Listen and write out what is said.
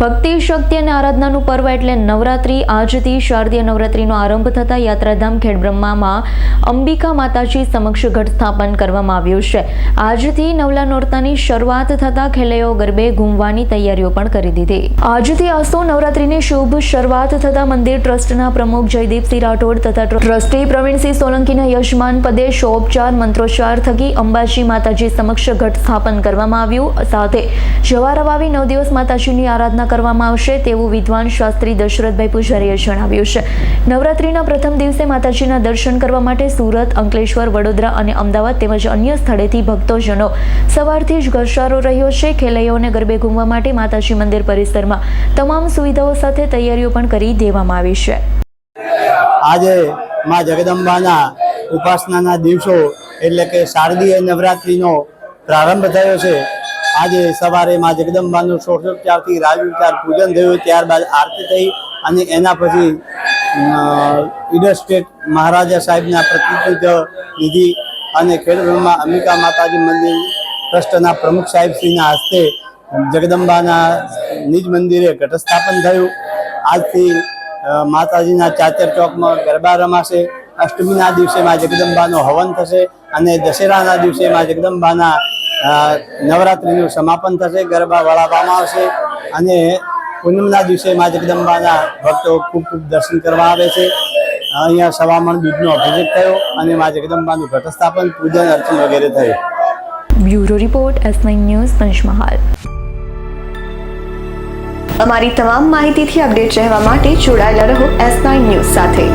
ભક્તિ, શક્તિ અને આરાધનાનું પર્વ એટલે નવરાત્રી. આજથી શારદીય નવરાત્રીનો આરંભ થતા યાત્રાધામ ખેડબ્રહ્મામાં અંબિકા માતાજી સમક્ષ ઘટ સ્થાપન કરવામાં આવ્યું છે. આજથી નવલા નોરતાની શરૂઆત થતા ખેલૈયો ગરબે ઘૂમવાની તૈયારીઓ પણ કરી દીધી. આજથી આસો નવરાત્રીની શુભ શરૂઆત થતાં મંદિર ટ્રસ્ટના પ્રમુખ જયદીપસિંહ રાઠોડ તથા ટ્રસ્ટી પ્રવીણસિંહ સોલંકીના યજમાન પદે શોપચાર મંત્રોચ્ચાર થકી અંબાજી માતાજી સમક્ષ ઘટ સ્થાપન કરવામાં આવ્યું. સાથે જવારવાવી નવ દિવસ માતાજીની આરાધના કરવામાં આવશે તેવું વિદ્વાન શાસ્ત્રી દશરથભાઈ પૂજારીએ જણાવ્યું છે. નવરાત્રિના પ્રથમ દિવસે માતાજીના દર્શન કરવા માટે સુરત, અંકલેશ્વર, વડોદરા અને અમદાવાદ તેમજ અન્ય સ્થળેથી ભક્તોજનો સવારથી જ ઘસારો રહ્યો છે. ખેલૈયાઓને ગરબે ઘૂમવા માટે માતાજી મંદિર પરિસરમાં તમામ સુવિધાઓ સાથે તૈયારીઓ પણ કરી દેવામાં આવી છે. આજે માં જગદંબાના ઉપાસનાના દિવસો એટલે કે શારદીય નવરાત્રિનો પ્રારંભ થયો છે. આજે સવારે માં જગદંબાનું ષોડશોપચારથી રાજોપચાર પૂજન થયું, ત્યારબાદ આરતી થઈ અને એના પછી ઇન્ડસ્ટ્રેટ મહારાજા સાહેબના પ્રતિનિધિત્વ લીધી અને ખેડબ્રહ્મા અંબિકા માતાજી મંદિર ટ્રસ્ટના પ્રમુખ સાહેબશ્રીના હસ્તે જગદંબાના નિજ મંદિરે ઘટસ્થાપન થયું. આજથી માતાજીના ચાચર ચોકમાં ગરબા રમાશે. અષ્ટમીના દિવસે માં જગદંબાનો હવન થશે અને દશેરાના દિવસે માં જગદંબાના નવરાત્રિનું સમાપન થશે, ગરબા વળાવવામાં આવશે અને પૂનમના દિવસે મા જગદંબાના ભક્તો ખૂબ ખૂબ દર્શન કરવા આવે છે. અહીંયા સવામણ દૂધનો અભિષેક થયો અને મા જગદંબાનું ઘટસ્થાપન, પૂજન, અર્ચન વગેરે થયું. Bureau report S news, Panchmahal. અમારી તમામ માહિતીથી અપડેટ રહેવા માટે જોડાયેલા રહો એસ ન્યૂઝ સાથે.